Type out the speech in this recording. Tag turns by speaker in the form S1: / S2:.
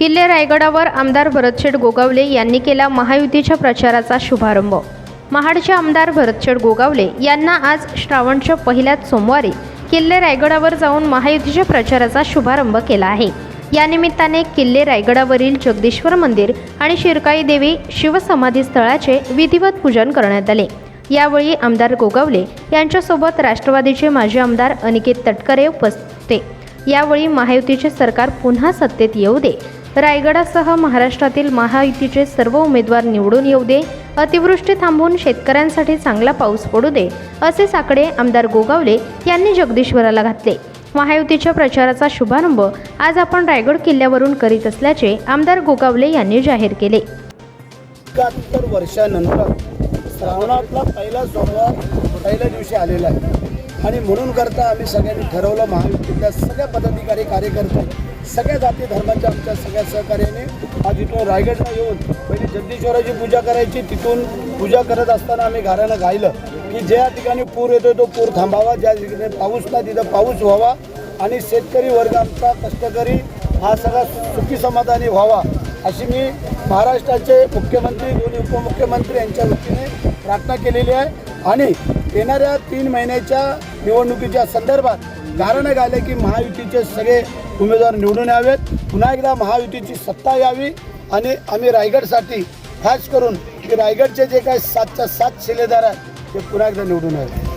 S1: किल्ले रायगडावर आमदार भरतशेठ गोगावले यांनी केला महायुतीच्या प्रचाराचा शुभारंभ. महाडचे आमदार भरतशेठ गोगावले यांना आज श्रावणच्या पहिल्याच सोमवारी किल्ले रायगडावर जाऊन महायुतीच्या प्रचाराचा शुभारंभ केला आहे. या निमित्ताने किल्ले रायगडावरील जगदीश्वर मंदिर आणि शिरकाई देवी शिवसमाधी स्थळाचे विधिवत पूजन करण्यात आले. यावेळी आमदार गोगावले यांच्यासोबत राष्ट्रवादीचे माजी आमदार अनिकेत तटकरे उपस्थित होते. यावेळी महायुतीचे सरकार पुन्हा सत्तेत येऊ दे रायगडासह महाराष्ट्रातील महायुतीचे सर्व उमेदवार निवडून येऊ दे. अतिवृष्टी थांबवून शेतकऱ्यांसाठी चांगला पाऊस पडू दे असे साकडे आमदार गोगावले यांनी जगदीश्वराला घातले. महायुतीच्या प्रचाराचा शुभारंभ आज आपण रायगड किल्ल्यावरून करीत असल्याचे आमदार गोगावले यांनी जाहीर केले.
S2: एकाहत्तर वर्षानंतर श्रावणातला पहिला सोमवार पहिल्या दिवशी आलेला आहे. आणि म्हणून करता आम्ही सगळ्यांनी ठरवलं महायुतीतल्या सगळ्या पदाधिकारी कार्यकर्ते सगळ्या जाती धर्माच्या आमच्या सगळ्या सहकार्याने आज इथून रायगडला येऊन पहिली जगदीश्वराची पूजा करायची तिथून पूजा करत असताना आम्ही घरानं गायलं की ज्या ठिकाणी पूर येतो तो पूर थांबावा ज्या ठिकाणी पाऊस ना तिथं पाऊस व्हावा आणि शेतकरी वर्ग आमचा कष्टकरी हा सगळा सुखी समाधानी व्हावा अशी मी महाराष्ट्राचे मुख्यमंत्री दोन्ही उपमुख्यमंत्री यांच्या वतीने प्रार्थना केलेली आहे. आणि येणाऱ्या तीन महिन्याच्या निवडणुकीच्या संदर्भात कारण गायले की महायुतीचे सगळे उमेदवार निवडून यावेत. पुन्हा एकदा महायुतीची सत्ता यावी आणि आम्ही रायगडसाठी खास करून की रायगडचे जे काही सातच्या सात शिलेदार आहेत ते पुन्हा एकदा निवडून यावे.